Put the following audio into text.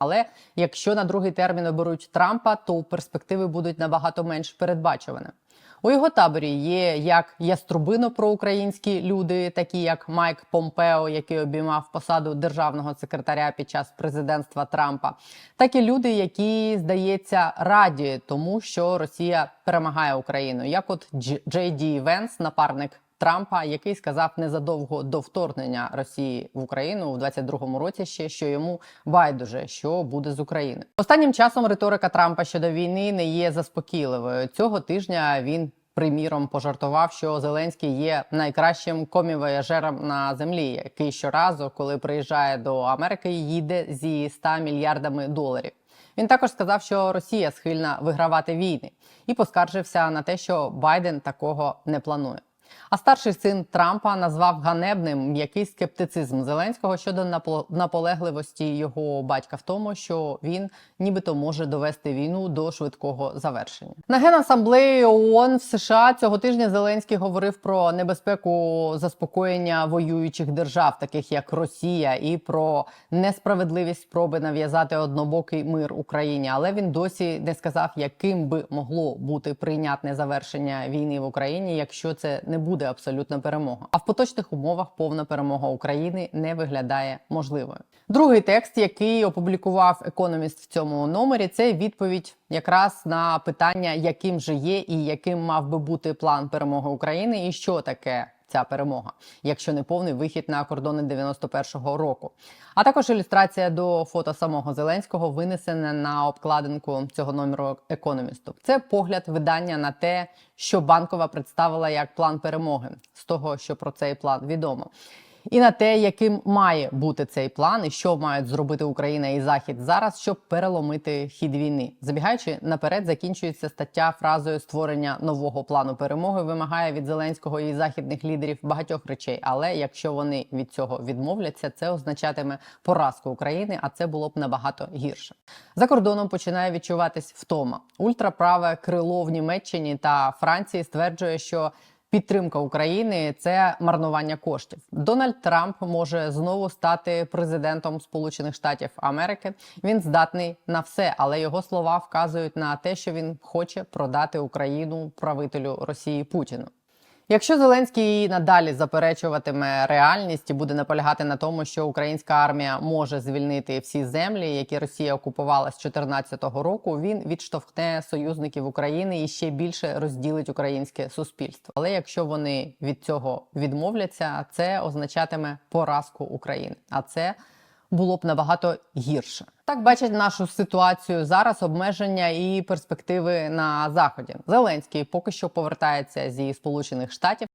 Але якщо на другий термін оберуть Трампа, то перспективи будуть набагато менш передбачуваними. У його таборі є як яструбино проукраїнські люди, такі як Майк Помпео, який обіймав посаду державного секретаря під час президентства Трампа, так і люди, які здається раді тому, що Росія перемагає Україну, як от Дж- Джей Ді Венс, напарник Трампа, який сказав незадовго до вторгнення Росії в Україну у 22-му році ще, що йому байдуже, що буде з України. Останнім часом риторика Трампа щодо війни не є заспокійливою. Цього тижня він. Приміром пожартував, що Зеленський є найкращим комівояжером на землі, який щоразу, коли приїжджає до Америки, їде зі 100 мільярдами доларів. Він також сказав, що Росія схильна вигравати війни, і поскаржився на те, що Байден такого не планує. А старший син Трампа назвав ганебним м'який скептицизм Зеленського щодо наполегливості його батька в тому, що він нібито може довести війну до швидкого завершення. На генасамблеї ООН в США цього тижня Зеленський говорив про небезпеку заспокоєння воюючих держав, таких як Росія, і про несправедливість спроби нав'язати однобокий мир Україні. Але він досі не сказав, яким би могло бути прийнятне завершення війни в Україні, якщо це не буде абсолютна перемога. А в поточних умовах повна перемога України не виглядає можливою. Другий текст, який опублікував економіст в цьому номері, це відповідь якраз на питання, яким же є і яким мав би бути план перемоги України, і що таке. Ця перемога, якщо не повний вихід на кордони 91-го року, а також ілюстрація до фото самого Зеленського винесена на обкладинку цього номеру економісту. Це погляд видання на те, що банкова представила як план перемоги, з того, що про цей план відомо. І на те, яким має бути цей план, і що мають зробити Україна і Захід зараз, щоб переломити хід війни. Забігаючи наперед, закінчується стаття фразою створення нового плану перемоги вимагає від Зеленського і західних лідерів багатьох речей. Але якщо вони від цього відмовляться, це означатиме поразку України, а це було б набагато гірше. За кордоном починає відчуватись втома. Ультраправе крило в Німеччині та Франції стверджує, що Підтримка України це марнування коштів. Дональд Трамп може знову стати президентом Сполучених Штатів Америки. Він здатний на все, але його слова вказують на те, що він хоче продати Україну правителю Росії Путіну. Якщо Зеленський надалі заперечуватиме реальність і буде наполягати на тому, що українська армія може звільнити всі землі, які Росія окупувала з 2014 року, він відштовхне союзників України і ще більше розділить українське суспільство. Але якщо вони від цього відмовляться, це означатиме поразку України. А це було б набагато гірше. Так бачать нашу ситуацію зараз обмеження і перспективи на заході. Зеленський поки що повертається зі Сполучених Штатів.